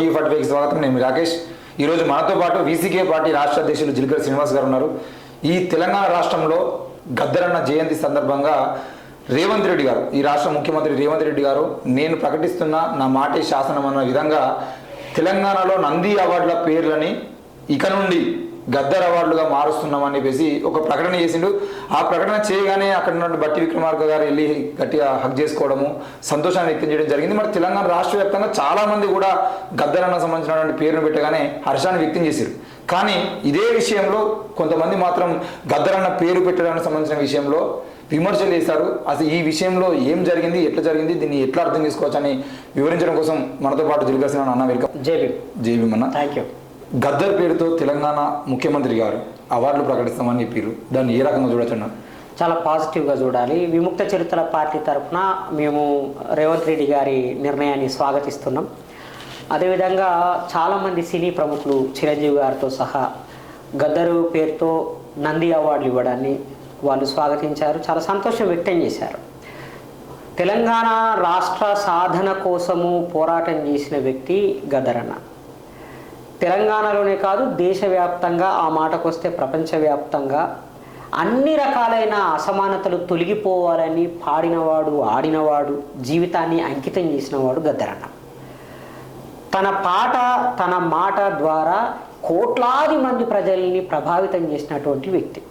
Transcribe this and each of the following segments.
TV forty five స్వాగతం నేను రాకేష్. ఈరోజు మనతో పాటు వీసీకే పార్టీ రాష్ట్ర అధ్యక్షులు జిలికర్ శ్రీనివాస్ గారు ఉన్నారు. ఈ తెలంగాణ రాష్ట్రంలో గద్దరన్న జయంతి సందర్భంగా రేవంత్ రెడ్డి గారు ఈ రాష్ట్ర ముఖ్యమంత్రి రేవంత్ రెడ్డి గారు నేను ప్రకటిస్తున్న నా మాటే శాసనం అన్న విధంగా తెలంగాణలో నంది అవార్డుల పేర్లని ఇక నుండి గద్దర్ అవార్డులుగా మారుస్తున్నామని చెప్పేసి ఒక ప్రకటన చేసిండు. ఆ ప్రకటన చేయగానే అక్కడ ఉన్న బట్టి విక్రమార్క గారు వెళ్ళి గట్టిగా హక్ చేసుకోవడము సంతోషాన్ని వ్యక్తం చేయడం జరిగింది. మరి తెలంగాణ రాష్ట్ర వ్యాప్తంగా చాలా మంది కూడా గద్దర్ అన్న సంబంధించినటువంటి పేరును పెట్టగానే హర్షాన్ని వ్యక్తం చేశారు కానీ ఇదే విషయంలో కొంతమంది మాత్రం గద్దర్ అన్న పేరు పెట్టడానికి సంబంధించిన విషయంలో విమర్శలు చేశారు. అసలు ఈ విషయంలో ఏం జరిగింది ఎట్లా జరిగింది దీన్ని ఎట్లా అర్థం చేసుకోవచ్చు అని వివరించడం కోసం మనతో పాటు జిలికసిన అన్న welcome. J B J B అన్న. థ్యాంక్ యూ గద్దర్ పేరుతో తెలంగాణ ముఖ్యమంత్రి గారు అవార్డులు ప్రకటిస్తామని చెప్పారు దాన్ని ఏ రకంగా చూడొచ్చు చాలా పాజిటివ్గా చూడాలి. విముక్త చరిత్ర పార్టీ తరఫున మేము రేవంత్ రెడ్డి గారి నిర్ణయాన్ని స్వాగతిస్తున్నాం. అదేవిధంగా చాలామంది సినీ ప్రముఖులు చిరంజీవి గారితో సహా గద్దరు పేరుతో నంది అవార్డులు ఇవ్వడాన్ని వాళ్ళు స్వాగతించారు. చాలా సంతోషం వ్యక్తం చేశారు. తెలంగాణ రాష్ట్ర సాధన కోసము పోరాటం చేసిన వ్యక్తి గదరన్న తెలంగాణలోనే కాదు దేశవ్యాప్తంగా ఆ మాటకొస్తే ప్రపంచవ్యాప్తంగా అన్ని రకాలైన అసమానతలు తొలగిపోవాలని పాడినవాడు ఆడినవాడు జీవితాన్ని అంకితం చేసినవాడు గద్దరన్న. తన పాట తన మాట ద్వారా కోట్లాది మంది ప్రజల్ని ప్రభావితం చేసినటువంటి వ్యక్తి.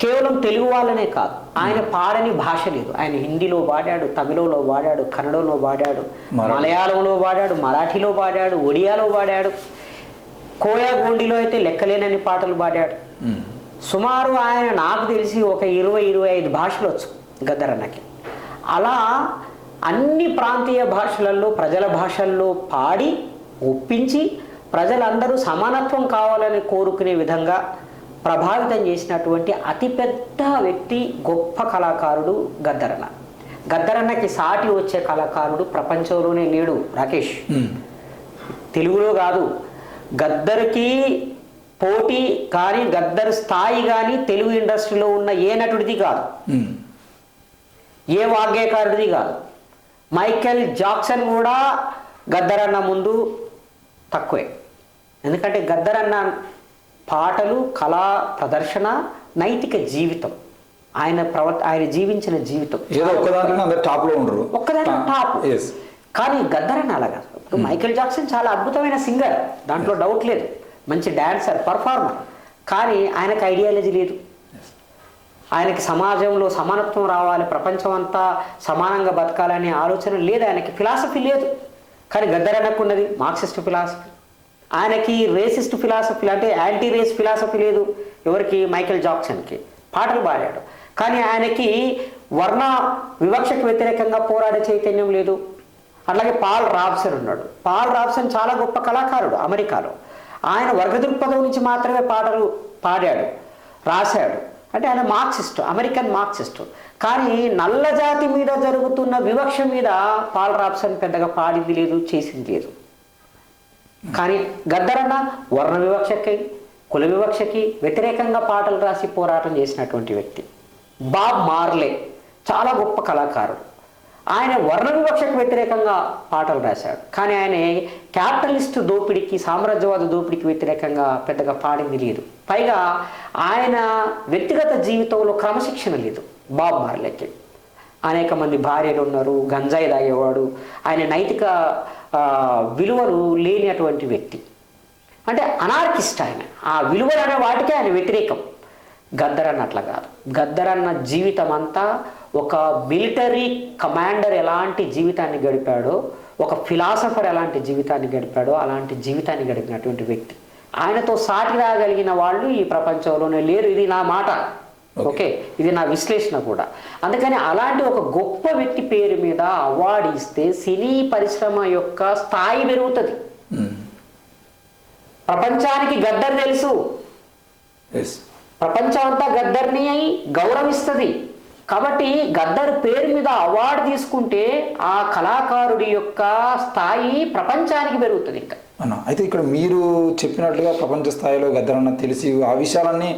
కేవలం తెలుగు వాళ్ళనే కాదు ఆయన పాడని భాష లేదు. ఆయన హిందీలో పాడాడు తమిళంలో పాడాడు కన్నడంలో పాడాడు. మలయాళంలో పాడాడు మరాఠీలో పాడాడు ఒడియాలో పాడాడు. కోయా గోండిలో అయితే లెక్కలేనని పాటలు పాడాడు. సుమారు ఆయన నాకు తెలిసి ఒక ఇరవై ఇరవై ఐదు భాషలు వచ్చు గద్దరన్నకి. అలా అన్ని ప్రాంతీయ భాషలలో ప్రజల భాషల్లో పాడి ఒప్పించి ప్రజలందరూ సమానత్వం కావాలని కోరుకునే విధంగా ప్రభావితం చేసినటువంటి అతిపెద్ద వ్యక్తి గొప్ప కళాకారుడు గద్దరన్న. గద్దరన్నకి సాటి వచ్చే కళాకారుడు ప్రపంచంలోనే లేడు రాకేష్. తెలుగులో కాదు గద్దర్కి పోటీ కానీ గద్దర్ స్థాయి కానీ తెలుగు ఇండస్ట్రీలో ఉన్న ఏ నటుడిది కాదు. ఏ వాగ్గేయకారుడిది కాదు. మైకేల్ జాక్సన్ కూడా గద్దరన్న ముందు తక్కువే. ఎందుకంటే గద్దరన్న పాటలు కళా ప్రదర్శన నైతిక జీవితం. ఆయన ప్రవ ఆయన జీవించిన జీవితం. ఏదో ఒక్కదాంట్లో అందరు టాప్లో ఉండరు. ఒక్కదాంట్లో టాప్. కానీ గద్దరన్న అలాగా. ఇప్పుడు మైకేల్ జాక్సన్ చాలా అద్భుతమైన సింగర్. దాంట్లో డౌట్ లేదు. మంచి డాన్సర్ పర్ఫార్మర్. కానీ ఆయనకు ఐడియాలజీ లేదు. ఆయనకి సమాజంలో సమానత్వం రావాలి ప్రపంచం అంతా సమానంగా బతకాలనే ఆలోచన లేదు. ఆయనకి ఫిలాసఫీ లేదు. కానీ గద్దరన్నకు ఉన్నది మార్క్సిస్ట్ ఫిలాసఫీ. ఆయనకి రేసిస్ట్ ఫిలాసఫీ అంటే యాంటీ రేస్ ఫిలాసఫీ లేదు ఎవరికి? మైకేల్ జాక్సన్కి. పాటలు పాడాడు. కానీ ఆయనకి వర్ణ వివక్షకు వ్యతిరేకంగా పోరాడే చైతన్యం లేదు. అట్లాగే పాల్ రాబ్సన్ ఉన్నాడు. పాల్ రాబ్సన్ చాలా గొప్ప కళాకారుడు అమెరికాలో. ఆయన వర్గ దృక్పథం నుంచి మాత్రమే పాటలు పాడాడు రాశాడు. అంటే ఆయన మార్క్సిస్ట్ అమెరికన్ మార్క్సిస్ట్. కానీ నల్ల జాతి మీద జరుగుతున్న వివక్ష మీద పాల్ రాబ్సన్ పెద్దగా పాడింది లేదు చేసింది లేదు. కానీ గద్దరన్న వర్ణ వివక్షకి కుల వివక్షకి వ్యతిరేకంగా పాటలు రాసి పోరాటం చేసినటువంటి వ్యక్తి. బాబ్ మార్లే చాలా గొప్ప కళాకారుడు. ఆయన వర్ణ వివక్షకు వ్యతిరేకంగా పాటలు రాశాడు. కానీ ఆయన క్యాపిటలిస్ట్ దోపిడీకి సామ్రాజ్యవాద దోపిడీకి వ్యతిరేకంగా పెద్దగా పాడింది లేదు. పైగా ఆయన వ్యక్తిగత జీవితంలో క్రమశిక్షణ లేదు. బాబ్ మార్లెక్కి అనేక మంది భార్యలు ఉన్నారు గంజాయి తాగేవాడు. ఆయన నైతిక విలువలు విలువలు లేనటువంటి వ్యక్తి. అంటే అనార్కిస్ట్ ఆయన. ఆ విలువలు అనే వాటికే ఆయన వ్యతిరేకం. గద్దరన్న అట్లా కాదు. గద్దరన్న జీవితం అంతా ఒక మిలిటరీ కమాండర్ ఎలాంటి జీవితాన్ని గడిపాడో ఒక ఫిలాసఫర్ ఎలాంటి జీవితాన్ని గడిపాడో అలాంటి జీవితాన్ని గడిపినటువంటి వ్యక్తి. ఆయనతో సాటి రాగలిగిన వాళ్ళు ఈ ప్రపంచంలోనే లేరు. ఇది నా మాట. ఓకే. ఇది నా విశ్లేషణ కూడా. అందుకని అలాంటి ఒక గొప్ప వ్యక్తి పేరు మీద అవార్డు ఇస్తే సినీ పరిశ్రమ యొక్క స్థాయి పెరుగుతుంది. ప్రపంచానికి గద్దర్ తెలుసు. ప్రపంచం అంతా గద్దర్ని గౌరవిస్తుంది. కాబట్టి గద్దర్ పేరు మీద అవార్డు తీసుకుంటే ఆ కళాకారుడి యొక్క స్థాయి ప్రపంచానికి పెరుగుతుంది ఇంకా. అన్న అయితే ఇక్కడ మీరు చెప్పినట్లుగా ప్రపంచ స్థాయిలో గద్దరన్న తెలిసి ఆ విషయాలన్నీ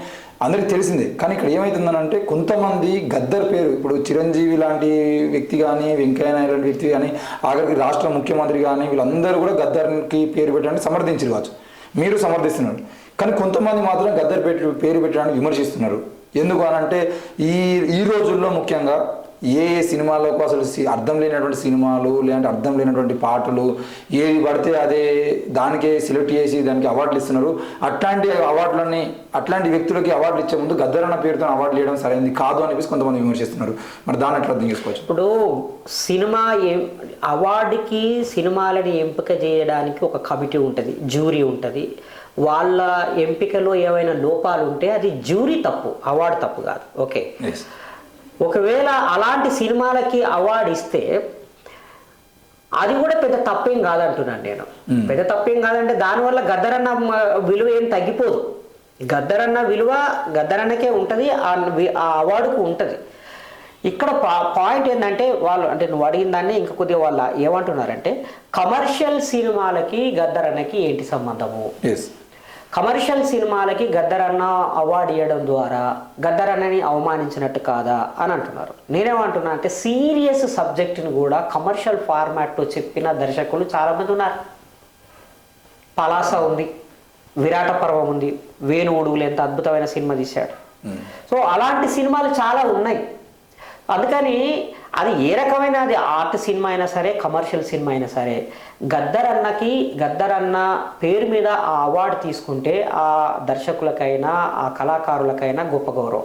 అందరికి తెలిసిందే. కానీ ఇక్కడ ఏమవుతుందనంటే కొంతమంది గద్దర్ పేరు ఇప్పుడు చిరంజీవి లాంటి వ్యక్తి కానీ వెంకయ్య నాయుడు లాంటి వ్యక్తి కానీ ఆఖరికి రాష్ట్ర ముఖ్యమంత్రి కానీ వీళ్ళందరూ కూడా గద్దర్కి పేరు పెట్టడానికి సమర్థించారు కావచ్చు. మీరు సమర్థిస్తున్నారు. కానీ కొంతమంది మాత్రం గద్దర్ పేరు పేరు పెట్టడానికి విమర్శిస్తున్నారు. ఎందుకు అనంటే ఈ ఈ రోజుల్లో ముఖ్యంగా ఏ ఏ సినిమాలకు అసలు అర్థం లేనటువంటి సినిమాలు లేదంటే అర్థం లేనటువంటి పాటలు ఏది పడితే అదే దానికే సెలెక్ట్ చేసి దానికి అవార్డులు ఇస్తున్నారు. అట్లాంటి అవార్డులని అట్లాంటి వ్యక్తులకి అవార్డులు ఇచ్చే ముందు గద్దరన్న పేరుతో అవార్డులు ఇవ్వడం సరైనది కాదు అని చెప్పేసి కొంతమంది విమర్శిస్తున్నారు. మరి దాన్ని ఎట్లా అర్థం చేసుకోవచ్చు? ఇప్పుడు సినిమా ఏం అవార్డుకి సినిమాలని ఎంపిక చేయడానికి ఒక కమిటీ ఉంటుంది జ్యూరీ ఉంటుంది. వాళ్ళ ఎంపికలో ఏవైనా లోపాలు ఉంటే అది జ్యూరీ తప్పు అవార్డు తప్పు కాదు. ఓకే. ఒకవేళ అలాంటి సినిమాలకి అవార్డు ఇస్తే అది కూడా పెద్ద తప్పేం కాదంటున్నాను నేను. పెద్ద తప్పేం కాదంటే దానివల్ల గద్దరన్న విలువ ఏం తగ్గిపోదు. గద్దరన్న విలువ గద్దరన్నకే ఉంటుంది ఆ అవార్డుకు ఉంటుంది. ఇక్కడ పా- పాయింట్ ఏంటంటే వాళ్ళు అంటే నువ్వు అడిగిన దాన్ని ఇంకా కొద్దిగా వాళ్ళ ఏమంటున్నారంటే కమర్షియల్ సినిమాలకి గద్దరన్నకి ఏంటి సంబంధము? కమర్షియల్ సినిమాలకి గద్దరన్న అవార్డు ఇవ్వడం ద్వారా గద్దరన్నని అవమానించినట్టు కాదా అని అంటున్నారు. నేనేమంటున్నా అంటే సీరియస్ సబ్జెక్టుని కూడా కమర్షియల్ ఫార్మాట్లో చెప్పిన దర్శకులు చాలామంది ఉన్నారు. పలాస ఉంది విరాట పర్వం ఉంది వేణు ఒడుగులు ఎంత అద్భుతమైన సినిమా తీశాడు. సో అలాంటి సినిమాలు చాలా ఉన్నాయి. అందుకని అది ఏ రకమైన అది ఆర్ట్ సినిమా అయినా సరే కమర్షియల్ సినిమా అయినా సరే గద్దరన్నకి గద్దరన్న పేరు మీద ఆ అవార్డు తీసుకుంటే ఆ దర్శకులకైనా ఆ కళాకారులకైనా గొప్ప గౌరవం.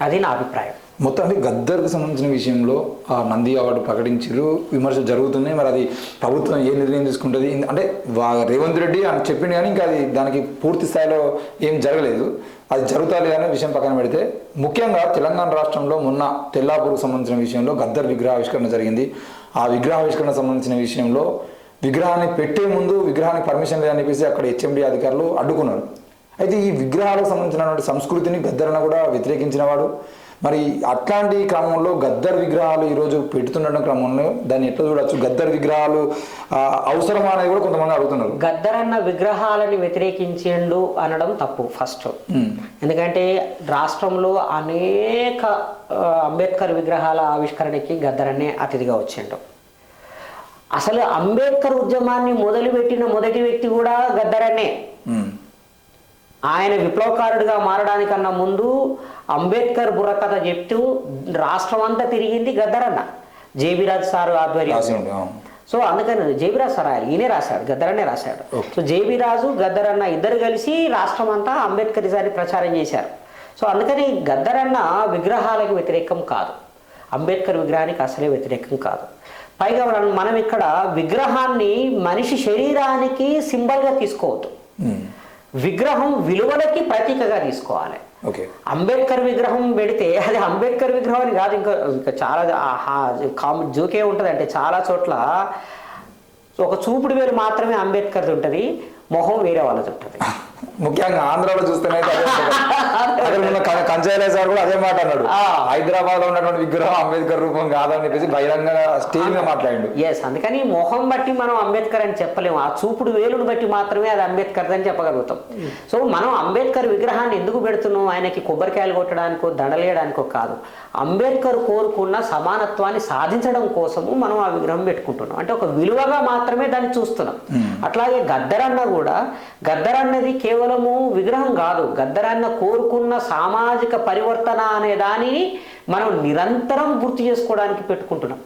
అది నా అభిప్రాయం. మొత్తానికి గద్దర్కు సంబంధించిన విషయంలో ఆ నంది అవార్డు ప్రకటించారు. విమర్శలు జరుగుతున్నాయి. మరి అది ప్రభుత్వం ఏ నిర్ణయం తీసుకుంటుంది? అంటే రేవంత్ రెడ్డి అని చెప్పింది కానీ ఇంకా అది దానికి పూర్తి స్థాయిలో ఏం జరగలేదు. అది జరుగుతాలి అనే విషయం పక్కన పెడితే ముఖ్యంగా తెలంగాణ రాష్ట్రంలో మొన్న తెల్లాపూర్కు సంబంధించిన విషయంలో గద్దర్ విగ్రహ ఆవిష్కరణ జరిగింది. ఆ విగ్రహ ఆవిష్కరణ సంబంధించిన విషయంలో విగ్రహాన్ని పెట్టే ముందు విగ్రహానికి పర్మిషన్ లేదని చెప్పేసి అక్కడ హెచ్ఎండి అధికారులు అడ్డుకున్నారు. అయితే ఈ విగ్రహాలకు సంబంధించినటువంటి సంస్కృతిని గద్దరన్న కూడా వ్యతిరేకించిన వాడు. మరి అట్లాంటి క్రమంలో గద్దర్ విగ్రహాలు ఈరోజు పెడుతున్న క్రమంలో దాన్ని ఎట్లా చూడొచ్చు? గద్దర్ విగ్రహాలు అవసరమా అనేది కూడా కొంతమంది అడుగుతున్నారు. గద్దరన్న విగ్రహాలని వ్యతిరేకించిండు అనడం తప్పు ఫస్ట్. ఎందుకంటే రాష్ట్రంలో అనేక అంబేద్కర్ విగ్రహాల ఆవిష్కరణకి గద్దరన్నే అతిథిగా వచ్చిండు. అసలు అంబేద్కర్ ఉద్యమాన్ని మొదలుపెట్టిన మొదటి వ్యక్తి కూడా గద్దరన్నే ఉమ్, ఆయన విప్లవకారుడిగా మారడానికన్నా ముందు అంబేద్కర్ బుర్రకథ చెప్తూ రాష్ట్రం అంతా తిరిగింది గద్దరన్న జేబిరాజ్ సార్ ఆధ్వర్యం. సో అందుకని జేబిరాజు సార్ ఈయనే రాశాడు గద్దరనే రాశాడు. సో జేబిరాజు గద్దరన్న ఇద్దరు కలిసి రాష్ట్రం అంతా అంబేద్కరిజాన్ని ప్రచారం చేశారు. సో అందుకని గద్దరన్న విగ్రహాలకు వ్యతిరేకం కాదు. అంబేద్కర్ విగ్రహానికి అసలే వ్యతిరేకం కాదు. పైగా మనం మనం ఇక్కడ విగ్రహాన్ని మనిషి శరీరానికి సింబల్గా తీసుకోవద్దు. విగ్రహం విలువలకి ప్రతీకగా తీసుకోవాలి. అంబేద్కర్ విగ్రహం పెడితే అది అంబేద్కర్ విగ్రహం అని కాదు ఇంకా ఇంకా చాలా కామ్ జోకే ఉంటుంది అంటే చాలా చోట్ల ఒక చూపుడు వేలు మాత్రమే అంబేద్కర్ది ఉంటుంది మొహం వేరే వాళ్ళది ఉంటుంది ముఖ్యంగా ఆంధ్రాలో ఉంటుంది. అక్కడ ఉన్న సార్ కూడా అదే మాట అన్నాడు. ఆ. హైదరాబాద్లో ఉన్నటువంటి విగ్రహం అంబేద్కర్ రూపం కాదని చెప్పేసి బహిరంగ స్టేజ్ మీద మాట్లాడిండు. ఎస్ అందుకని మొహం బట్టి మనం అంబేద్కర్ అని చెప్పలేము. ఆ చూపుడు వేలును బట్టి మాత్రమే అది అంబేద్కర్ అని చెప్పగలుగుతాం. సో మనం అంబేద్కర్ విగ్రహాన్ని ఎందుకు పెడుతున్నాం? ఆయనకి కొబ్బరికాయలు కొట్టడానికో దండలేయడానికో కాదు. అంబేద్కర్ కోరుకున్న సమానత్వాన్ని సాధించడం కోసము మనం ఆ విగ్రహం పెట్టుకుంటున్నాం. అంటే ఒక విలువగా మాత్రమే దాన్ని చూస్తున్నాం. అట్లాగే గద్దరన్న కూడా గద్దరన్నది కేవలము విగ్రహం కాదు. గద్దరన్న కోరుకున్న సామాజిక పరివర్తన అనే దానిని మనం నిరంతరం గుర్తు చేసుకోవడానికి పెట్టుకుంటున్నాం.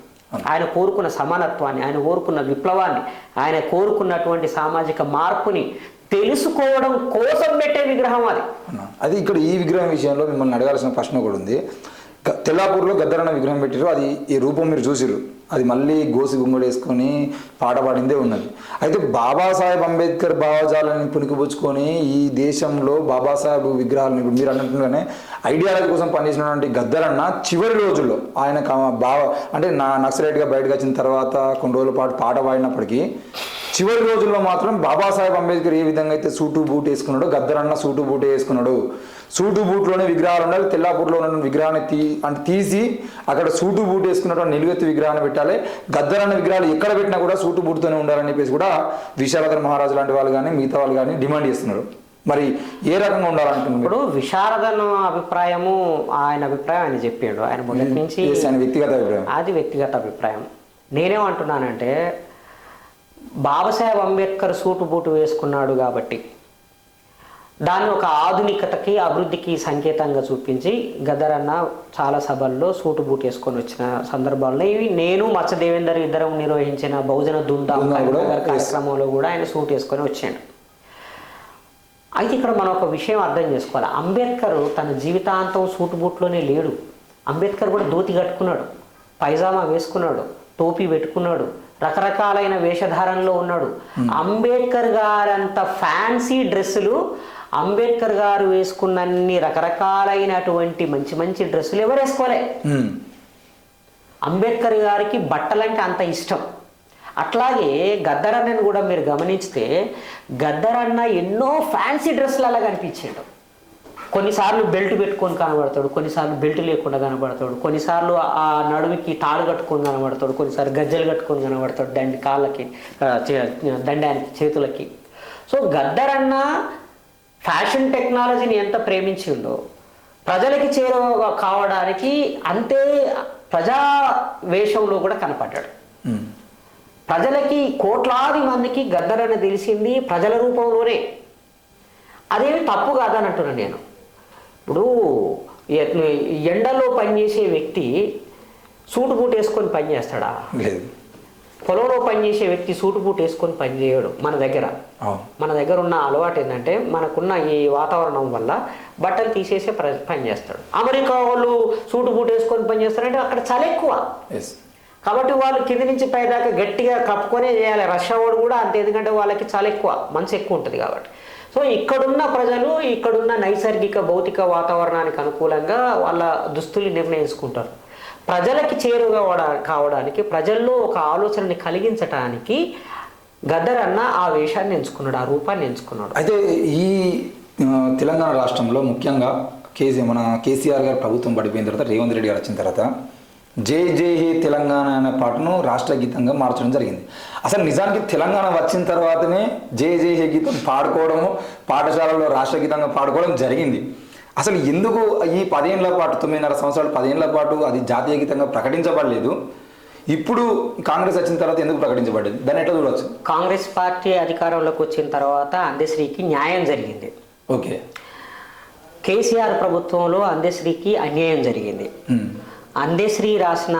ఆయన కోరుకున్న సమానత్వాన్ని ఆయన కోరుకున్న విప్లవాన్ని ఆయన కోరుకున్నటువంటి సామాజిక మార్పుని తెలుసుకోవడం కోసం పెట్టే విగ్రహం అది? అది ఇక్కడ ఈ విగ్రహం విషయంలో మిమ్మల్ని అడగాల్సిన ప్రశ్న కూడా ఉంది. తెల్లాపూర్లో గద్దరన్న విగ్రహం పెట్టారు అది ఈ రూపం మీరు చూసిరు అది మళ్ళీ గోసి గుమ్మడి వేసుకొని పాట పాడిందే ఉన్నది. అయితే బాబాసాహెబ్ అంబేద్కర్ భావజాలని పుణికిపుచ్చుకొని ఈ దేశంలో బాబాసాహెబ్ విగ్రహాలను ఇప్పుడు మీరు అన్నట్టుగానే ఐడియాలజీ కోసం పనిచేసినటువంటి గద్దరన్న చివరి రోజుల్లో ఆయన బావ అంటే నా నక్సలైట్గా బయటకు వచ్చిన తర్వాత కొన్ని రోజుల పాటు పాట పాడినప్పటికీ చివరి రోజుల్లో మాత్రం బాబాసాహెబ్ అంబేద్కర్ ఏ విధంగా అయితే సూటు బూట్ వేసుకున్నాడో గద్దరన్న సూటు బూట్ వేసుకున్నాడు. సూటు బూట్లోనే విగ్రహాలు ఉండాలి తెల్లాపూర్లో ఉన్న విగ్రహాన్ని తీ అంటే తీసి అక్కడ సూటు బూట్ వేసుకున్నటువంటి నిలువెత్తు విగ్రహాన్ని పెట్టాలి. గద్దరన్న విగ్రహాలు ఎక్కడ పెట్టినా కూడా సూటు బూట్తోనే ఉండాలని చెప్పేసి కూడా విశాలధర్ మహారాజు లాంటి వాళ్ళు కానీ మిగతా వాళ్ళు కానీ డిమాండ్ చేస్తున్నారు. మరి ఏ రకంగా ఉండాలనుకుంటున్నారు ఇప్పుడు విశారదను అభిప్రాయము ఆయన అభిప్రాయం ఆయన చెప్పాడు. ఆయన మొదటి నుంచి Yes, ఆయన వ్యక్తిగత అభిప్రాయం. అది వ్యక్తిగత అభిప్రాయం. నేనేమంటున్నానంటే బాబాసాహెబ్ అంబేద్కర్ సూటు బూటు వేసుకున్నాడు కాబట్టి దాన్ని ఒక ఆధునికతకి అభివృద్ధికి సంకేతంగా చూపించి గద్దరన్న చాలా సభల్లో సూటు బూటు వేసుకొని వచ్చిన సందర్భాల్లో ఇవి నేను మచ్చ దేవేందర్ ఇద్దరం నిర్వహించిన బహుజన దుందా. కార్యక్రమంలో కూడా ఆయన సూట్ వేసుకొని వచ్చాడు. అయితే ఇక్కడ మనం ఒక విషయం అర్థం చేసుకోవాలి. అంబేద్కర్ తన జీవితాంతం సూటు బూట్లోనే లేడు. అంబేద్కర్ కూడా ధోతి కట్టుకున్నాడు. పైజామా వేసుకున్నాడు. టోపీ పెట్టుకున్నాడు. రకరకాలైన వేషధారణలో ఉన్నాడు. అంబేద్కర్ గారంత ఫ్యాన్సీ డ్రెస్సులు అంబేద్కర్ గారు వేసుకున్నన్ని రకరకాలైనటువంటి మంచి మంచి డ్రెస్సులు ఎవరు వేసుకోలే. అంబేద్కర్ గారికి బట్టలంటే అంత ఇష్టం. అట్లాగే గద్దరన్నని కూడా మీరు గమనిస్తే గద్దరన్న ఎన్నో ఫ్యాన్సీ డ్రెస్సులు అలా కనిపించాడు కొన్నిసార్లు బెల్ట్ పెట్టుకొని కనబడతాడు కొన్నిసార్లు బెల్ట్ లేకుండా కనబడతాడు కొన్నిసార్లు ఆ నడుముకి తాడు కట్టుకొని కనబడతాడు కొన్నిసార్లు గజ్జలు కట్టుకొని కనబడతాడు దండి కాళ్ళకి దండానికి చేతులకి. సో గద్దరన్న ఫ్యాషన్ టెక్నాలజీని ఎంత ప్రేమించిండో ప్రజలకి చేరువ కావడానికి అంతే ప్రజా వేషంలో కూడా కనపడ్డాడు. ప్రజలకి కోట్లాది మందికి గద్దరన్న తెలిసింది ప్రజల రూపంలోనే. అదేమి తప్పు కాదని అంటున్నాను నేను. ఇప్పుడు ఎండలో పనిచేసే వ్యక్తి సూటు బూట్ వేసుకొని పనిచేస్తాడా లేదు. పొలంలో పనిచేసే వ్యక్తి సూటు బూట్ వేసుకొని పనిచేయడు మన దగ్గర. మన దగ్గర ఉన్న అలవాటు ఏంటంటే మనకున్న ఈ వాతావరణం వల్ల బట్టలు తీసేసే పని చేస్తాడు. అమెరికా వాళ్ళు సూటు బూట్ వేసుకొని పని చేస్తారంటే అక్కడ చలి ఎక్కువ. కాబట్టి వాళ్ళు కింది నుంచి పైదాకా గట్టిగా కప్పుకొనే చేయాలి. రష్యా వాడు కూడా అంతే ఎందుకంటే వాళ్ళకి చాలా ఎక్కువ మనసు ఎక్కువ ఉంటుంది కాబట్టి. సో ఇక్కడున్న ప్రజలు ఇక్కడున్న నైసర్గిక భౌతిక వాతావరణానికి అనుకూలంగా వాళ్ళ దుస్తులు నిర్ణయించుకుంటారు. ప్రజలకి చేరుగా కావడానికి ప్రజల్లో ఒక ఆలోచనని కలిగించటానికి గద్దరన్న ఆ వేషాన్ని ఎంచుకున్నాడు ఆ రూపాన్ని ఎంచుకున్నాడు. అయితే ఈ తెలంగాణ రాష్ట్రంలో ముఖ్యంగా కేసీ మన కేసీఆర్ గారు ప్రభుత్వం పడిపోయిన తర్వాత రేవంత్ రెడ్డి గారు వచ్చిన తర్వాత జై జై హే తెలంగాణ అనే పాటను రాష్ట్ర గీతంగా మార్చడం జరిగింది. అసలు నిజానికి తెలంగాణ వచ్చిన తర్వాతనే జై జై హే గీతం పాడుకోవడము పాఠశాలలో రాష్ట్ర గీతంగా పాడుకోవడం జరిగింది. అసలు ఎందుకు ఈ పదేళ్ళ పాటు తొమ్మిదిన్నర సంవత్సరాలు పదేళ్ళ పాటు అది జాతీయ గీతంగా ప్రకటించబడలేదు? ఇప్పుడు కాంగ్రెస్ వచ్చిన తర్వాత ఎందుకు ప్రకటించబడ్డది దాన్ని ఎట్లా చూడవచ్చు కాంగ్రెస్ పార్టీ అధికారంలోకి వచ్చిన తర్వాత అందశ్రీకి న్యాయం జరిగింది. ఓకే. కేసీఆర్ ప్రభుత్వంలో అందశ్రీకి అన్యాయం జరిగింది. అందశ్రీ రాసిన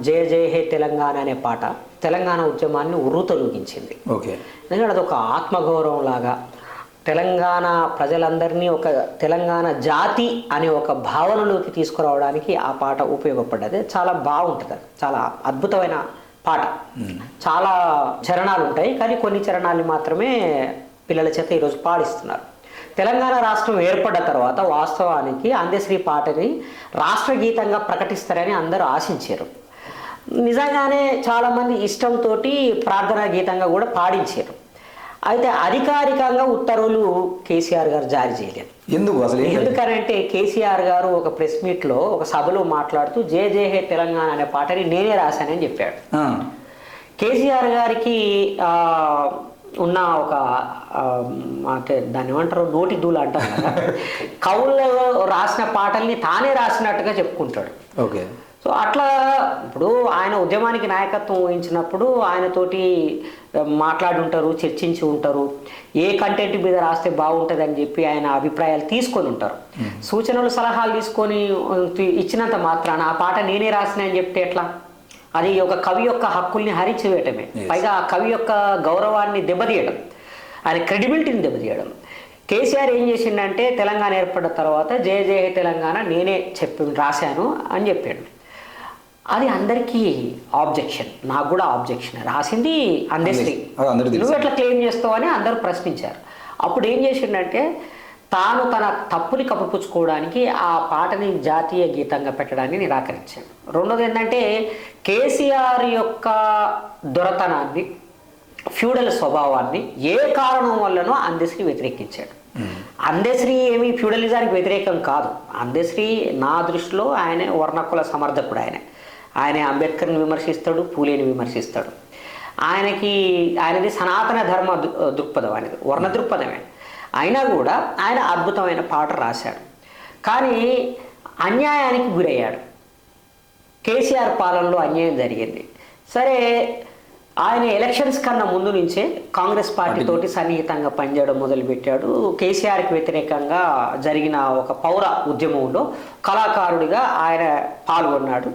జయ జయ హే తెలంగాణ అనే పాట తెలంగాణ ఉద్యమాన్ని ఉర్రూతలూగించింది. ఓకే. ఎందుకంటే అదొక ఆత్మగౌరవం లాగా తెలంగాణ ప్రజలందరినీ ఒక తెలంగాణ జాతి అనే ఒక భావనలోకి తీసుకురావడానికి ఆ పాట ఉపయోగపడ్డది. చాలా బాగుంటుంది అది. చాలా అద్భుతమైన పాట. చాలా చరణాలు ఉంటాయి కానీ కొన్ని చరణాలు మాత్రమే పిల్లల చేత ఈరోజు పాడిస్తున్నారు. తెలంగాణ రాష్ట్రం ఏర్పడ్డ తర్వాత వాస్తవానికి అందశ్రీ పాటని రాష్ట్ర గీతంగా ప్రకటిస్తారని అందరూ ఆశించారు. నిజంగానే చాలామంది ఇష్టంతో ప్రార్థనా గీతంగా కూడా పాడించారు. అయితే అధికారికంగా ఉత్తర్వులు కేసీఆర్ గారు జారీ చేయలేదు. ఎందుకు? అసలు? ఎందుకనంటే కేసీఆర్ గారు ఒక ప్రెస్ మీట్లో ఒక సభలో మాట్లాడుతూ జే జే హే తెలంగాణ అనే పాటని నేనే రాశానని చెప్పాడు. కేసీఆర్ గారికి ఉన్న ఒక అంటే దాన్ని ఏమంటారు? నోటి దూల అంటారు కదా. కవుల్లో రాసిన పాటల్ని తానే రాసినట్టుగా చెప్పుకుంటాడు. ఓకే. సో అట్లా ఇప్పుడు ఆయన ఉద్యమానికి నాయకత్వం వహించినప్పుడు ఆయనతోటి మాట్లాడి ఉంటారు చర్చించి ఉంటారు. ఏ కంటెంట్ మీద రాస్తే బాగుంటుంది అని చెప్పి ఆయన అభిప్రాయాలు తీసుకొని ఉంటారు. సూచనలు సలహాలు తీసుకొని ఇచ్చినంత మాత్రాన ఆ పాట నేనే రాసిన అని చెప్తే ఎట్లా? అది ఒక కవి యొక్క హక్కుల్ని హరించివేయటమే. పైగా ఆ కవి యొక్క గౌరవాన్ని దెబ్బతీయడం ఆయన క్రెడిబిలిటీని దెబ్బతీయడం. కేసీఆర్ ఏం చేసిండంటే తెలంగాణ ఏర్పడిన తర్వాత జయ జయ తెలంగాణ నేనే చెప్పి రాశాను అని చెప్పాడు. అది అందరికీ ఆబ్జెక్షన్. నాకు కూడా ఆబ్జెక్షన్. రాసింది అందశ్రీ అది అందరికీ తెలుసు. నువ్వు ఎట్లా క్లెయిమ్ చేస్తావు అని అందరూ ప్రశ్నించారు. అప్పుడు ఏం చేసిండంటే తాను తన తప్పుని కప్పిపుచ్చుకోవడానికి ఆ పాటని జాతీయ గీతంగా పెట్టడాన్ని నిరాకరించాడు. రెండోది ఏంటంటే కేసీఆర్ యొక్క దొరతనాన్ని ఫ్యూడల్ స్వభావాన్ని ఏ కారణం వల్లనో అందశ్రీ వ్యతిరేకించాడు. అందశ్రీ ఏమి ఫ్యూడలిజానికి వ్యతిరేకం కాదు. అందశ్రీ నా దృష్టిలో ఆయన వర్ణకుల సమర్థకుడు ఆయన. ఆయన అంబేద్కర్ని విమర్శిస్తాడు పూలేని విమర్శిస్తాడు. ఆయనకి ఆయనది సనాతన ధర్మ దృక్పథం ఆయనది. వర్ణ దృక్పథమే అయినా కూడా ఆయన అద్భుతమైన పాట రాశాడు. కానీ అన్యాయానికి గురయ్యాడు. కేసీఆర్ పాలనలో అన్యాయం జరిగింది. సరే ఆయన ఎలక్షన్స్ కన్నా ముందు నుంచే కాంగ్రెస్ పార్టీ తోటి సన్నిహితంగా పనిచేయడం మొదలుపెట్టాడు. కేసీఆర్కి వ్యతిరేకంగా జరిగిన ఒక పౌర ఉద్యమంలో కళాకారుడిగా ఆయన పాల్గొన్నాడు.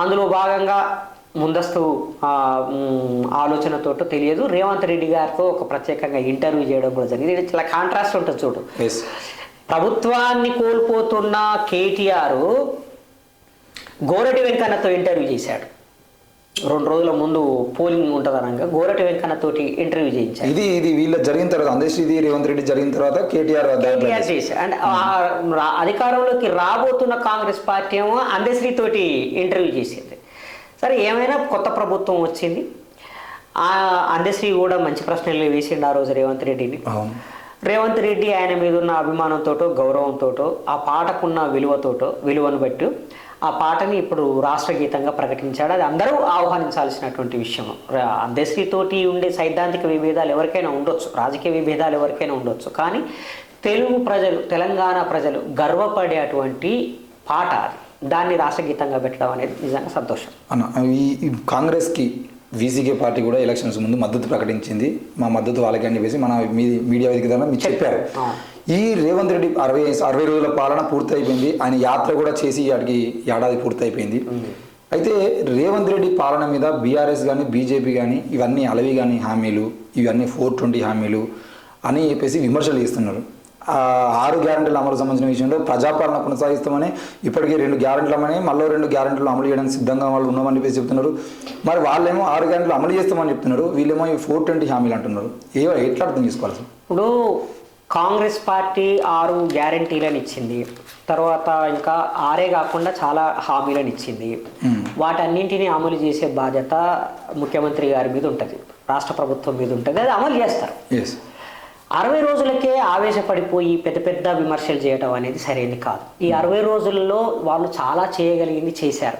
అందులో భాగంగా ముందస్తు ఆ, మ్, ఆలోచనతోటో తెలియదు. రేవంత్ రెడ్డి గారితో ఒక ప్రత్యేకంగా ఇంటర్వ్యూ చేయడం కూడా జరిగింది. ఇది చాలా కాంట్రాస్ట్ ఉంటుంది చూడు. ప్రభుత్వాన్ని కోల్పోతున్న కేటీఆర్ గోరటి వెంకన్నతో ఇంటర్వ్యూ చేశాడు. రెండు రోజుల ముందు పోలింగ్ ఉంటుందనగా గోరటి వెంకన్నతోటి ఇంటర్వ్యూ చేయించాడు. ఇది ఇది వీళ్ళ జరిగిన తర్వాత అందశ్రీది రేవంత్ రెడ్డి జరిగిన తర్వాత కేటీఆర్ రా- అధికారంలోకి రాబోతున్న కాంగ్రెస్ పార్టీ ఏమో అందశ్రీ తోటి ఇంటర్వ్యూ చేసింది. సరే ఏమైనా కొత్త ప్రభుత్వం వచ్చింది? ఆ అందశ్రీ కూడా మంచి ప్రశ్నలు వేసిండు ఆ రోజు రేవంత్ రెడ్డిని. రేవంత్ రెడ్డి ఆయన మీద ఉన్న అభిమానంతోటో గౌరవంతోటో ఆ పాటకున్న విలువతోటో విలువను బట్టి ఆ పాటని ఇప్పుడు రాష్ట్ర గీతంగా ప్రకటించాడు. అది అందరూ ఆహ్వానించాల్సినటువంటి విషయం. అందశ్రీతోటి ఉండే సైద్ధాంతిక విభేదాలు ఎవరికైనా ఉండొచ్చు. రాజకీయ విభేదాలు ఎవరికైనా ఉండొచ్చు. కానీ తెలుగు ప్రజలు తెలంగాణ ప్రజలు గర్వపడేటువంటి పాట అది. దాన్ని రాష్ట్ర గీతంగా పెట్టడం అనేది నిజంగా సంతోషం. అన్న ఈ కాంగ్రెస్కి వీసీకే పార్టీ కూడా ఎలక్షన్స్ ముందు మద్దతు ప్రకటించింది. మా మద్దతు వాళ్ళకి అని చెప్పేసి మన మీడియా వేదిక ద్వారా మీరు చెప్పారు. ఈ రేవంత్ రెడ్డి అరవై అరవై రోజుల పాలన పూర్తయిపోయింది. ఆయన యాత్ర కూడా చేసి వాటికి ఏడాది పూర్తయిపోయింది. అయితే రేవంత్ రెడ్డి పాలన మీద బీఆర్ఎస్ కానీ బీజేపీ కానీ ఇవన్నీ అలవి కానీ హామీలు ఇవన్నీ ఫోర్ ట్వంటీ హామీలు అని చెప్పేసి విమర్శలు చేస్తున్నారు. ఆరు గ్యారెంటీల అమలు సంబంధించిన విషయంలో ప్రజాపాలన కొనసాగిస్తామని ఇప్పటికీ రెండు గ్యారెంటీలమని మళ్ళీ రెండు గ్యారెంటీలు అమలు చేయడానికి సిద్ధంగా వాళ్ళు ఉన్నామని చెప్పేసి చెప్తున్నారు. మరి వాళ్ళేమో ఆరు గ్యారెంటీలు అమలు చేస్తామని చెప్తున్నారు. వీళ్ళేమో ఈ ఫోర్ ట్వంటీ హామీలు అంటున్నారు. ఏ ఎట్లా అర్థం చేసుకోవాలి? ఇప్పుడు కాంగ్రెస్ పార్టీ ఆరు గ్యారంటీలను ఇచ్చింది. తర్వాత ఇంకా ఆరే కాకుండా చాలా హామీలను ఇచ్చింది. వాటన్నింటినీ అమలు చేసే బాధ్యత ముఖ్యమంత్రి గారి మీద ఉంటుంది. రాష్ట్ర ప్రభుత్వం మీద ఉంటుంది. అది అమలు చేస్తారు. అరవై రోజులకే ఆవేశపడిపోయి పెద్ద పెద్ద విమర్శలు చేయడం అనేది సరైనది కాదు. ఈ అరవై రోజులలో వాళ్ళు చాలా చేయగలిగింది చేశారు.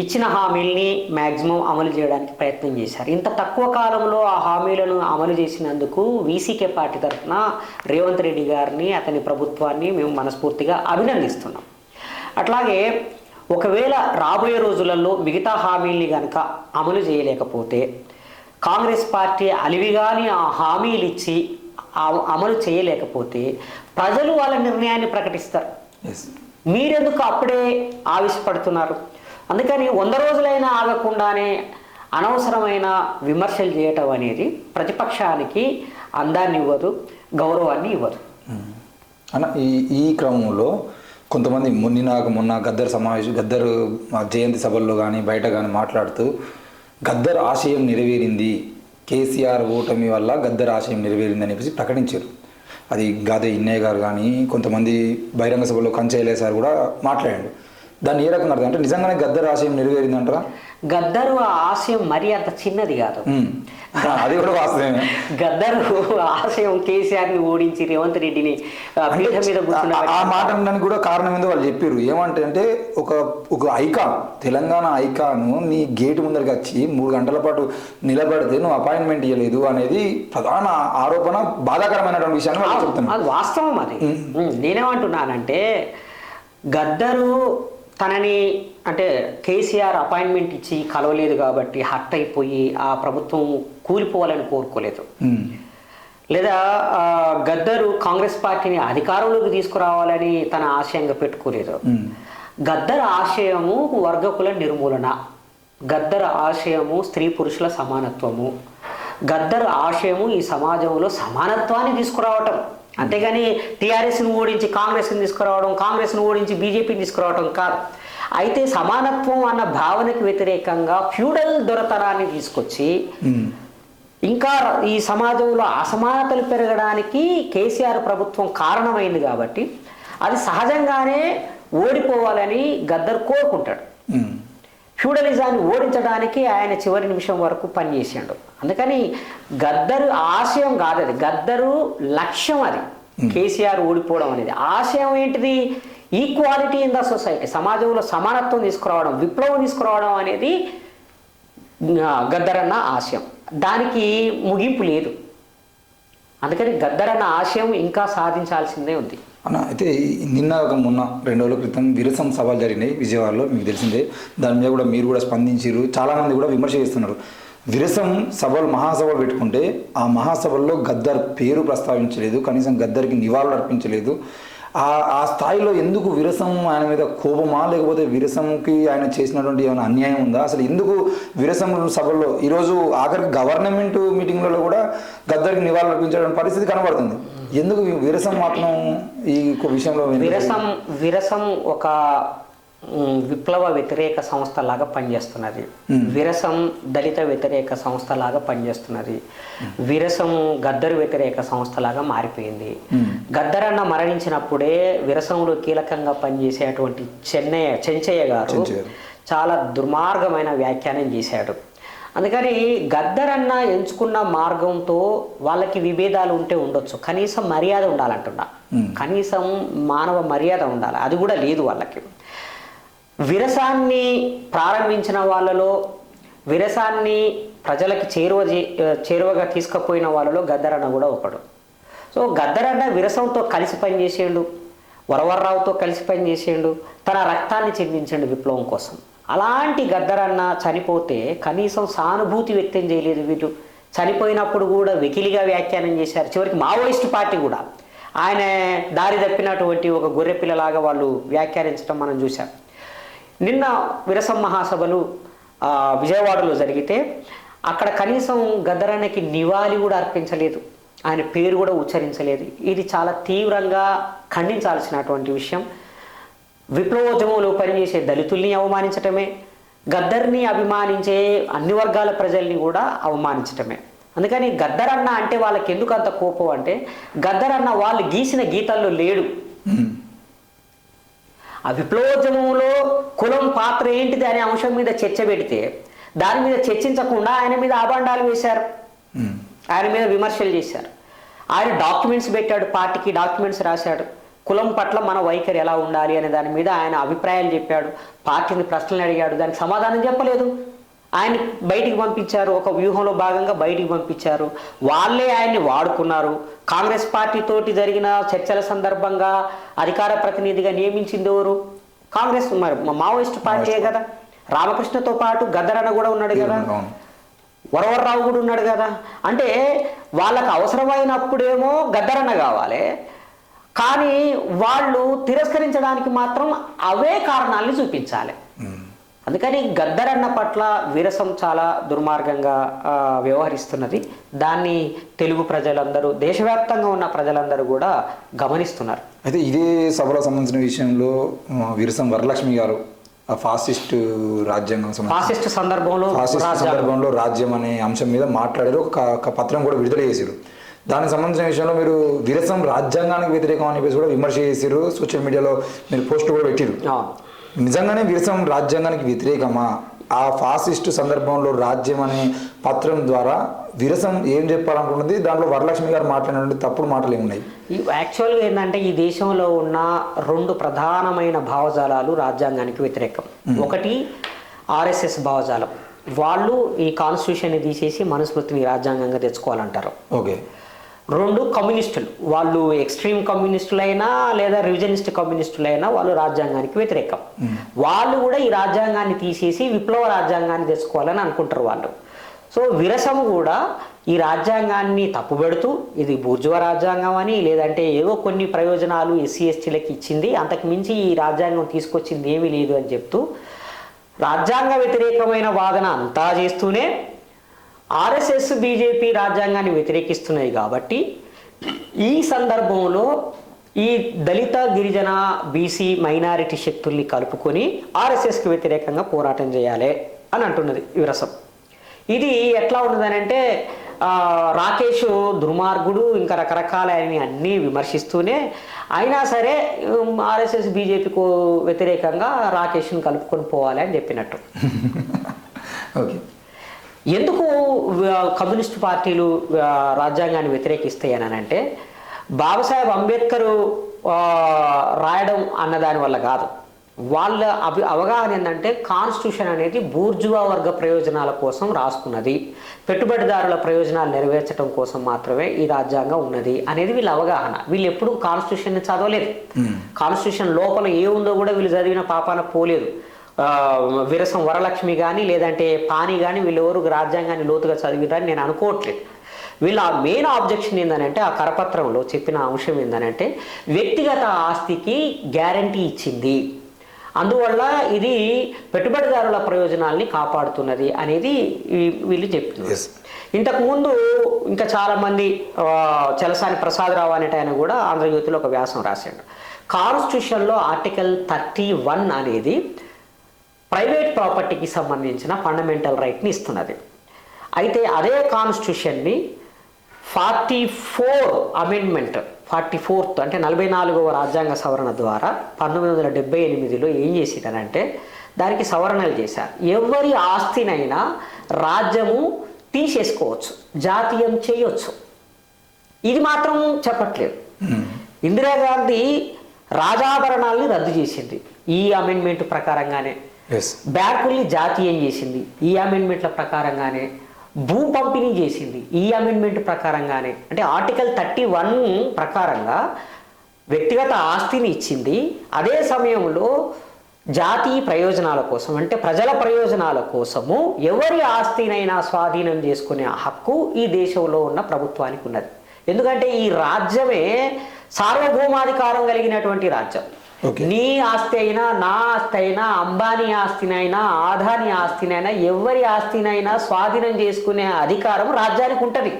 ఇచ్చిన హామీల్ని మ్యాక్సిమం అమలు చేయడానికి ప్రయత్నం చేశారు. ఇంత తక్కువ కాలంలో ఆ హామీలను అమలు చేసినందుకు వీసీకే పార్టీ తరఫున రేవంత్ రెడ్డి గారిని అతని ప్రభుత్వాన్ని మేము మనస్ఫూర్తిగా అభినందిస్తున్నాం. అట్లాగే ఒకవేళ రాబోయే రోజులలో మిగతా హామీల్ని కనుక అమలు చేయలేకపోతే కాంగ్రెస్ పార్టీ అలివిగాని ఆ హామీలు ఇచ్చి అమలు చేయలేకపోతే ప్రజలు వాళ్ళ నిర్ణయాన్ని ప్రకటిస్తారు. మీరెందుకు అప్పుడే ఆవేశపడుతున్నారు? అందుకని వంద రోజులైనా ఆగకుండానే అనవసరమైన విమర్శలు చేయటం అనేది ప్రతిపక్షానికి అందాన్ని ఇవ్వదు గౌరవాన్ని ఇవ్వదు. అన్న ఈ ఈ క్రమంలో కొంతమంది మొన్న మొన్న గద్దర్ సమావేశం గద్దర్ జయంతి సభల్లో కానీ బయట కానీ మాట్లాడుతూ గద్దర్ ఆశయం నెరవేరింది కేసీఆర్ ఓటమి వల్ల గద్దర్ ఆశయం నెరవేరిందని చెప్పేసి ప్రకటించారు. అది గాదే ఇన్నయ్య గారు కానీ కొంతమంది బహిరంగ సభలో కంచయ్య సార్ కూడా మాట్లాడాడు దాన్ని ఏ రకంగా అంటే నిజంగానే గద్దర్ ఆశయం నెరవేరిందంటారా? గద్దరు ఆ ఆశయం మరీ అంత చిన్నది కాదు. అది కూడా వాస్తవమే. గద్దరు ఆశయం కేసీఆర్ని ఓడించి రేవంత్ రెడ్డిని పీఠం మీద ఆ- మాట అనడానికి కూడా కారణం ఏందో వాళ్ళు చెప్పారు ఏమంటే అంటే ఒక ఒక ఐకాన్ తెలంగాణ ఐకాన్ నీ గేట్ ముందరికి వచ్చి మూడు గంటల పాటు నిలబడితే నువ్వు అపాయింట్మెంట్ ఇవ్వలేదు అనేది ప్రధాన ఆరోపణ బాధాకరమైనటువంటి విషయాన్ని వాళ్ళు చెప్తున్నారు. అది వాస్తవం అది. నేనేమంటున్నానంటే గద్దరు తనని అంటే కేసీఆర్ అపాయింట్మెంట్ ఇచ్చి కలవలేదు కాబట్టి హర్ట్ అయిపోయి ఆ ప్రభుత్వం కూలిపోవాలని కోరుకోలేదు. లేదా గద్దరు కాంగ్రెస్ పార్టీని అధికారంలోకి తీసుకురావాలని తన ఆశయంగా పెట్టుకోలేదు. గద్దర ఆశయము వర్గకుల నిర్మూలన. గద్దర ఆశయము స్త్రీ పురుషుల సమానత్వము. గద్దర ఆశయము ఈ సమాజంలో సమానత్వాన్ని తీసుకురావటం. అంతేగాని టీఆర్ఎస్ని ఓడించి కాంగ్రెస్ని తీసుకురావడం కాంగ్రెస్ని ఓడించి బీజేపీని తీసుకురావడం కాదు అయితే సమానత్వం అన్న భావనకు వ్యతిరేకంగా ఫ్యూడల్ దొరతనాన్ని తీసుకొచ్చి. ఇంకా ఈ సమాజంలో అసమానతలు పెరగడానికి కేసీఆర్ ప్రభుత్వం కారణమైంది కాబట్టి అది సహజంగానే ఓడిపోవాలని గద్దర్ కోరుకుంటాడు. ఫ్యూడలిజాన్ని ఓడించడానికి ఆయన చివరి నిమిషం వరకు పనిచేసాడు. అందుకని గద్దరు ఆశయం కాదు అది. గద్దరు లక్ష్యం అది. కేసీఆర్ ఓడిపోవడం అనేది. ఆశయం ఏంటిది? ఈక్వాలిటీ ఇన్ ద సొసైటీ సమాజంలో సమానత్వం తీసుకురావడం విప్లవం తీసుకురావడం అనేది గద్దరన్న ఆశయం. దానికి ముగింపు లేదు. అందుకని గద్దర్ అన్న ఆశయం ఇంకా సాధించాల్సిందే ఉంది. అన్న అయితే నిన్న ఒక మొన్న రెండు రోజుల క్రితం విరసం సభలు జరిగినాయి విజయవాడలో మీకు తెలిసిందే. దాని మీద కూడా మీరు కూడా స్పందించారు చాలామంది కూడా విమర్శ చేస్తున్నారు. విరసం సభలు మహాసభలు పెట్టుకుంటే ఆ మహాసభల్లో గద్దర్ పేరు ప్రస్తావించలేదు కనీసం గద్దర్కి నివాళులు అర్పించలేదు. ఆ ఆ స్థాయిలో ఎందుకు విరసం ఆయన మీద కోపమా లేకపోతే విరసంకి ఆయన చేసినటువంటి ఏమైనా అన్యాయం ఉందా? అసలు ఎందుకు విరసం సభల్లో? ఈరోజు ఆఖరికి గవర్నమెంట్ మీటింగ్లలో కూడా గద్దరికి నివాళులు అర్పించడం పరిస్థితి కనబడుతుంది. ఎందుకు విరసం మాత్రం ఈ విషయంలో? విరసం విరసం ఒక విప్లవ వ్యతిరేక సంస్థ లాగా పనిచేస్తున్నది విరసం దళిత వ్యతిరేక సంస్థ లాగా పనిచేస్తున్నది విరసం గద్దరు వ్యతిరేక సంస్థలాగా మారిపోయింది. గద్దరన్న మరణించినప్పుడే విరసంలో కీలకంగా పనిచేసేటువంటి చెన్నయ్య చెంచయ్య గారు. చాలా దుర్మార్గమైన వ్యాఖ్యానం చేశాడు. అందుకని గద్దరన్న ఎంచుకున్న మార్గంతో వాళ్ళకి విభేదాలు ఉంటే ఉండొచ్చు. కనీసం మర్యాద ఉండాలంటున్నా. కనీసం మానవ మర్యాద ఉండాలి. అది కూడా లేదు వాళ్ళకి. విరసాన్ని ప్రారంభించిన వాళ్ళలో విరసాన్ని ప్రజలకి చేరువ చేరువగా తీసుకుపోయిన వాళ్ళలో గద్దరన్న కూడా ఒకడు. సో గద్దరన్న విరసంతో కలిసి పనిచేసేడు వరవర్రావుతో కలిసి పనిచేసేడు తన రక్తాన్ని చెందించండు విప్లవం కోసం. అలాంటి గద్దరన్న చనిపోతే కనీసం సానుభూతి వ్యక్తం చేయలేదు వీళ్ళు చనిపోయినప్పుడు కూడా వెకిలిగా వ్యాఖ్యానం చేశారు. చివరికి మావోయిస్ట్ పార్టీ కూడా. ఆయన దారి తప్పినటువంటి ఒక గొర్రె పిల్లలాగా వాళ్ళు వ్యాఖ్యానించడం మనం చూసాం నిన్న విరసం మహాసభలు విజయవాడలో జరిగితే అక్కడ కనీసం గద్దరన్నకి నివాళి కూడా అర్పించలేదు. ఆయన పేరు కూడా ఉచ్చరించలేదు. ఇది చాలా తీవ్రంగా ఖండించాల్సినటువంటి విషయం. విప్లవోద్యమంలో పనిచేసే దళితుల్ని అవమానించటమే గద్దర్ని అభిమానించే అన్ని వర్గాల ప్రజల్ని కూడా అవమానించటమే. అందుకని గద్దరన్న అంటే వాళ్ళకి ఎందుకు అంత కోపం అంటే గద్దరన్న వాళ్ళు గీసిన గీతల్లో లేడు. ఆ విప్లవోద్యమంలో కులం పాత్ర ఏంటిది అనే అంశం మీద చర్చ పెడితే దాని మీద చర్చించకుండా ఆయన మీద అబాండాలు వేశారు. ఆయన మీద విమర్శలు చేశారు. ఆయన డాక్యుమెంట్స్ పెట్టాడు పార్టీకి డాక్యుమెంట్స్ రాశాడు. కులం పట్ల మన వైఖరి ఎలా ఉండాలి అనే దాని మీద ఆయన అభిప్రాయాలు చెప్పాడు. పార్టీని ప్రశ్నలు అడిగాడు. దానికి సమాధానం చెప్పలేదు. ఆయన బయటికి పంపించారు. ఒక వ్యూహంలో భాగంగా బయటికి పంపించారు. వాళ్ళే ఆయన్ని వాడుకున్నారు. కాంగ్రెస్ పార్టీ తోటి జరిగిన చర్చల సందర్భంగా అధికార ప్రతినిధిగా నియమించింది ఎవరు? కాంగ్రెస్ మరి మావోయిస్ట్ పార్టీయే కదా. రామకృష్ణతో పాటు గద్దరన్న కూడా ఉన్నాడు కదా. వరవరరావు కూడా ఉన్నాడు కదా. అంటే వాళ్ళకి అవసరమైనప్పుడేమో గద్దరన్న కావాలి. కానీ వాళ్ళు తిరస్కరించడానికి మాత్రం అవే కారణాలని చూపించాలి. అందుకని గద్దరన్న పట్ల విరసం చాలా దుర్మార్గంగా వ్యవహరిస్తున్నది. దాన్ని తెలుగు ప్రజలందరూ దేశవ్యాప్తంగా ఉన్న ప్రజలందరూ కూడా గమనిస్తున్నారు. అయితే ఇదే సభలో సంబంధించిన విషయంలో విరసం వరలక్ష్మి గారు ఆ ఫాసిస్ట్ రాజ్యాంగం ఫాసిస్ట్ సందర్భంలో ఫాసిస్ట్ సందర్భంలో రాజ్యం అనే అంశం మీద మాట్లాడారు. ఒక పత్రం కూడా విడుదల చేశారు. దానికి సంబంధించిన విషయంలో మీరు విరసం రాజ్యాంగానికి వ్యతిరేకం అని చెప్పేసి కూడా విమర్శ చేశారు. సోషల్ మీడియాలో మీరు పోస్ట్ కూడా పెట్టారు. నిజంగానే విరసం రాజ్యాంగానికి వ్యతిరేకమా? ఆ ఫాసిస్ట్ సందర్భంలో రాజ్యం అనే పత్రం ద్వారా విరసం ఏం చెప్పాలనుకున్నది దాంట్లో వరలక్ష్మి గారు మాట్లాడినటువంటి తప్పుడు మాటలు ఏమున్నాయి ఈ యాక్చువల్గా ఏంటంటే ఈ దేశంలో ఉన్న రెండు ప్రధానమైన భావజాలాలు రాజ్యాంగానికి వ్యతిరేకం. ఒకటి ఆర్ఎస్ఎస్ భావజాలం. వాళ్ళు ఈ కాన్స్టిట్యూషన్ని తీసేసి మనుస్మృతిని రాజ్యాంగంగా తెచ్చుకోవాలంటారు. ఓకే. రెండు కమ్యూనిస్టులు. వాళ్ళు ఎక్స్ట్రీమ్ కమ్యూనిస్టులైనా లేదా రివిజనిస్ట్ కమ్యూనిస్టులైనా వాళ్ళు రాజ్యాంగానికి వ్యతిరేకం. వాళ్ళు కూడా ఈ రాజ్యాంగాన్ని తీసేసి విప్లవ రాజ్యాంగాన్ని తెచ్చుకోవాలని అనుకుంటారు వాళ్ళు. సో విరసం కూడా ఈ రాజ్యాంగాన్ని తప్పుపెడుతూ ఇది బూర్జువ రాజ్యాంగం అని లేదంటే ఏవో కొన్ని ప్రయోజనాలు ఎస్సీ ఎస్టీలకి ఇచ్చింది అంతకు మించి ఈ రాజ్యాంగం తీసుకొచ్చింది ఏమీ లేదు అని చెప్తూ రాజ్యాంగ వ్యతిరేకమైన వాదన అంతా చేస్తూనే ఆర్ఎస్ఎస్ బీజేపీ రాజ్యాంగాన్ని వ్యతిరేకిస్తున్నాయి కాబట్టి ఈ సందర్భంలో ఈ దళిత గిరిజన బీసీ మైనారిటీ శక్తుల్ని కలుపుకొని ఆర్ఎస్ఎస్కి వ్యతిరేకంగా పోరాటం చేయాలి అని అంటున్నది విరసం. ఇది ఎట్లా ఉన్నదనంటే రాకేష్ దుర్మార్గుడు ఇంకా రకరకాల ఆయన్ని అన్నీ విమర్శిస్తూనే అయినా సరే ఆర్ఎస్ఎస్ బీజేపీకు వ్యతిరేకంగా రాకేష్ని కలుపుకొని పోవాలి అని చెప్పినట్టు. ఓకే. ఎందుకు కమ్యూనిస్టు పార్టీలు రాజ్యాంగాన్ని వ్యతిరేకిస్తాయి అని అంటే బాబాసాహెబ్ అంబేద్కర్ రాయడం అన్నదాని వల్ల కాదు. వాళ్ళ అభి అవగాహన ఏంటంటే కాన్స్టిట్యూషన్ అనేది బూర్జువా వర్గ ప్రయోజనాల కోసం రాసుకున్నది. పెట్టుబడిదారుల ప్రయోజనాలు నెరవేర్చడం కోసం మాత్రమే ఈ రాజ్యాంగం ఉన్నది అనేది వీళ్ళ అవగాహన. వీళ్ళు ఎప్పుడు కాన్స్టిట్యూషన్ చదవలేదు. కాన్స్టిట్యూషన్ లోపల ఏ ఉందో కూడా వీళ్ళు చదివిన పాపాన పోలేదు. విరసం వరలక్ష్మి కానీ లేదంటే పాని కానీ వీళ్ళు ఎవరు రాజ్యాంగాన్ని లోతుగా చదివిరని నేను అనుకోవట్లేదు. వీళ్ళ మెయిన్ ఆబ్జెక్షన్ ఏంటంటే ఆ కరపత్రంలో చెప్పిన అంశం ఏంటంటే వ్యక్తిగత ఆస్తికి గ్యారంటీ ఇచ్చింది. అందువల్ల ఇది పెట్టుబడిదారుల ప్రయోజనాల్ని కాపాడుతున్నది అనేది వీళ్ళు చెప్తున్నారు. Yes. ఇంతకు ముందు ఇంకా చాలా మంది ఆ, చలసాని ప్రసాదరావు అనేట ఆయన కూడా ఆంధ్రజ్యోతిలో ఒక వ్యాసం రాశాడు. కాన్స్టిట్యూషన్లో ఆర్టికల్ థర్టీ వన్ అనేది ప్రైవేట్ ప్రాపర్టీకి సంబంధించిన ఫండమెంటల్ రైట్ని ఇస్తున్నది. అయితే అదే కాన్స్టిట్యూషన్ని forty four amendment forty fourth అంటే నలభై నాలుగవ రాజ్యాంగ సవరణ ద్వారా పంతొమ్మిది వందల డెబ్బై ఎనిమిదిలో ఏం చేసినారంటే దానికి సవరణలు చేశారు. ఎవరి ఆస్తినైనా రాజ్యము తీసేసుకోవచ్చు జాతీయం చేయొచ్చు. ఇది మాత్రం చెప్పట్లేదు. ఇందిరాగాంధీ రాజాభరణాల్ని రద్దు చేసింది ఈ అమెండ్మెంట్ ప్రకారంగానే. బ్యాంకుల్ని జాతీయం చేసింది. ఈ అమెండ్మెంట్ల ప్రకారంగానే భూ పంపిణీ చేసింది. ఈ అమెండ్మెంట్ ప్రకారంగానే అంటే ఆర్టికల్ థర్టీ వన్ ప్రకారంగా వ్యక్తిగత ఆస్తిని ఇచ్చింది. అదే సమయంలో జాతీయ ప్రయోజనాల కోసం అంటే ప్రజల ప్రయోజనాల కోసము ఎవరి ఆస్తినైనా స్వాధీనం చేసుకునే హక్కు ఈ దేశంలో ఉన్న ప్రభుత్వానికి ఉన్నది. ఎందుకంటే ఈ రాజ్యమే సార్వభౌమాధికారం కలిగినటువంటి రాజ్యం. నీ ఆస్తి అయినా నా ఆస్తి అయినా అంబానీ ఆస్తినైనా ఆదాని ఆస్తినైనా ఎవరి ఆస్తినైనా స్వాధీనం చేసుకునే అధికారం రాజ్యానికి ఉంటుంది.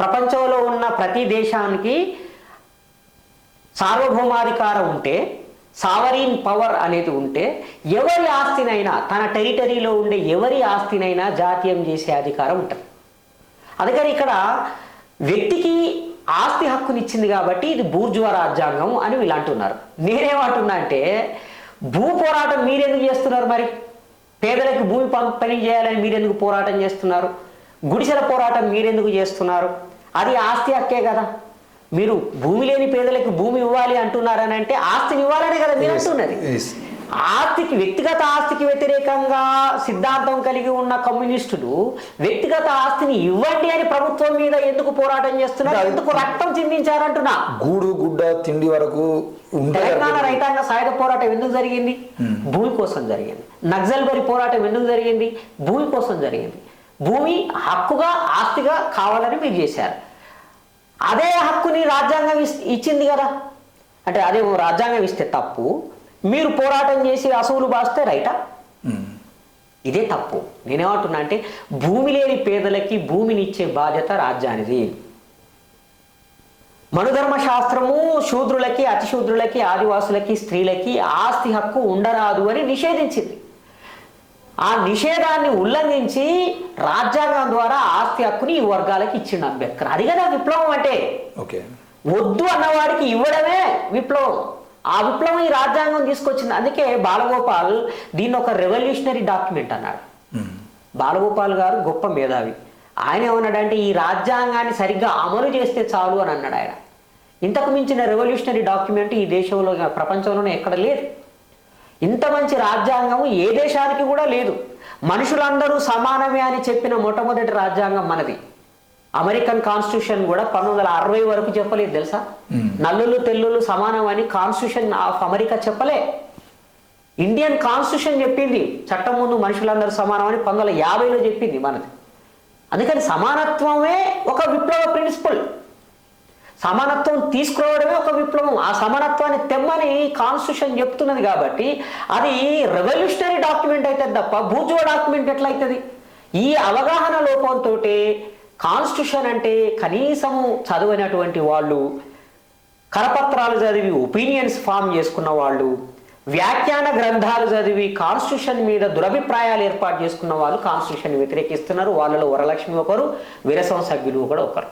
ప్రపంచంలో ఉన్న ప్రతి దేశానికి సార్వభౌమాధికారం ఉంటే సావరీన్ పవర్ అనేది ఉంటే ఎవరి ఆస్తినైనా తన టెరిటరీలో ఉండే ఎవరి ఆస్తినైనా జాతీయం చేసే అధికారం ఉంటుంది. అందుకని ఇక్కడ వ్యక్తికి ఆస్తి హక్కునిచ్చింది కాబట్టి ఇది బూర్జువా రాజ్యాంగం అని వీళ్ళు అంటున్నారు. నేనేమంటున్నా అంటే భూ పోరాటం మీరెందుకు చేస్తున్నారు మరి? పేదలకు భూమి పంపిణీ చేయాలని మీరెందుకు పోరాటం చేస్తున్నారు? గుడిసెల పోరాటం మీరెందుకు చేస్తున్నారు? అది ఆస్తి హక్కే కదా. మీరు భూమి లేని పేదలకు భూమి ఇవ్వాలి అంటున్నారని అంటే ఆస్తిని ఇవ్వాలనే కదా మీరు అంటున్నది. ఆస్తికి వ్యక్తిగత ఆస్తికి వ్యతిరేకంగా సిద్ధాంతం కలిగి ఉన్న కమ్యూనిస్టులు వ్యక్తిగత ఆస్తిని ఇవ్వండి అని ప్రభుత్వం మీద ఎందుకు పోరాటం చేస్తున్నారు? ఎందుకు రక్తం చిందించారంటున్నా? గూడు గుడ్డ తిండి వరకు తెలంగాణ రైతాంగ సాయుధ పోరాటం ఎందుకు జరిగింది? భూమి కోసం జరిగింది. నక్సల్ బరి పోరాటం ఎందుకు జరిగింది? భూమి కోసం జరిగింది. భూమి హక్కుగా ఆస్తిగా కావాలని మీరు చేశారు. అదే హక్కుని రాజ్యాంగం ఇచ్చింది కదా. అంటే అదే ఓ రాజ్యాంగం ఇస్తే తప్పు. మీరు పోరాటం చేసి అసూలు బాస్తే రైటా. ఇదే తప్పు. నేనేమంటున్నా అంటే భూమి లేని పేదలకి భూమిని ఇచ్చే బాధ్యత రాజ్యానిది. మనుధర్మ శాస్త్రము శూద్రులకి అతిశూద్రులకి ఆదివాసులకి స్త్రీలకి ఆస్తి హక్కు ఉండరాదు అని నిషేధించింది. ఆ నిషేధాన్ని ఉల్లంఘించి రాజ్యాంగం ద్వారా ఆస్తి హక్కుని ఈ వర్గాలకి ఇచ్చిండు అంబేద్కర్. అది కదా విప్లవం అంటే. ఓకే. వద్దు అన్నవాడికి ఇవ్వడమే విప్లవం. ఆ విప్లవం ఈ రాజ్యాంగం తీసుకొచ్చింది. అందుకే బాలగోపాల్ దీన్ని ఒక రెవల్యూషనరీ డాక్యుమెంట్ అన్నాడు. ఉమ్. బాలగోపాల్ గారు గొప్ప మేధావి. ఆయన ఏమన్నాడంటే ఈ రాజ్యాంగాన్ని సరిగ్గా అమలు చేస్తే చాలు అని అన్నాడు ఆయన. ఇంతకు మించిన రెవల్యూషనరీ డాక్యుమెంట్ ఈ దేశంలో ప్రపంచంలోనే ఎక్కడ లేదు. ఇంత మంచి రాజ్యాంగము ఏ దేశానికి కూడా లేదు. మనుషులందరూ సమానమే అని చెప్పిన మొట్టమొదటి రాజ్యాంగం మనది. అమెరికన్ కాన్స్టిట్యూషన్ కూడా పంతొమ్మిది వందల అరవై వరకు చెప్పలేదు తెలుసా? నల్లులు తెల్లులు సమానం అని కాన్స్టిట్యూషన్ ఆఫ్ అమెరికా చెప్పలే. ఇండియన్ కాన్స్టిట్యూషన్ చెప్పింది చట్టం ముందు మనుషులందరూ సమానం అని పంతొమ్మిది వందల యాభైలో చెప్పింది మనది. అందుకని సమానత్వమే ఒక విప్లవ ప్రిన్సిపల్ సమానత్వం తీసుకురావడమే ఒక విప్లవం. ఆ సమానత్వాన్ని తెమ్మని కాన్స్టిట్యూషన్ చెప్తున్నది కాబట్టి అది రెవల్యూషనరీ డాక్యుమెంట్ అవుతుంది తప్ప బూర్జువా డాక్యుమెంట్ ఎట్లయితుంది? ఈ అవగాహన లోపంతో కాన్స్టిట్యూషన్ అంటే కనీసము చదువునటువంటి వాళ్ళు కరపత్రాలు చదివి ఒపీనియన్స్ ఫామ్ చేసుకున్న వాళ్ళు వ్యాఖ్యాన గ్రంథాలు చదివి కాన్స్టిట్యూషన్ మీద దురభిప్రాయాలు ఏర్పాటు చేసుకున్న వాళ్ళు కాన్స్టిట్యూషన్ వ్యతిరేకిస్తున్నారు. వాళ్ళలో వరలక్ష్మి ఒకరు విరసం సభ్యులు కూడా ఒకరు.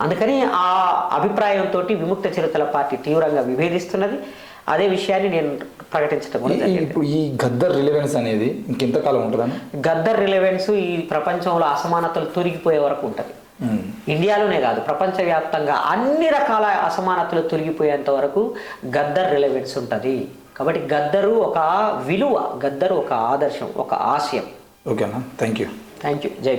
అందుకని ఆ అభిప్రాయంతో విముక్త చిరుతల పార్టీ తీవ్రంగా విభేదిస్తున్నది. అదే విషయాన్ని నేను ప్రకటించడం కూడా ఇప్పుడు ఈ గద్దర్ రిలవెన్స్ అనేది ఇంకెంతకాలం ఉంటుందని? గద్దర్ రిలవెన్స్ ఈ ప్రపంచంలో అసమానతలు తొలగిపోయే వరకు ఉంటుంది. ఇండియాలోనే కాదు ప్రపంచవ్యాప్తంగా అన్ని రకాల అసమానతలు తొలగిపోయేంత వరకు గద్దర్ రిలవెన్స్ ఉంటుంది. కాబట్టి గద్దరు ఒక విలువ గద్దరు ఒక ఆదర్శం ఒక ఆశయం. ఓకేనా థ్యాంక్ యూ థ్యాంక్ యూ జై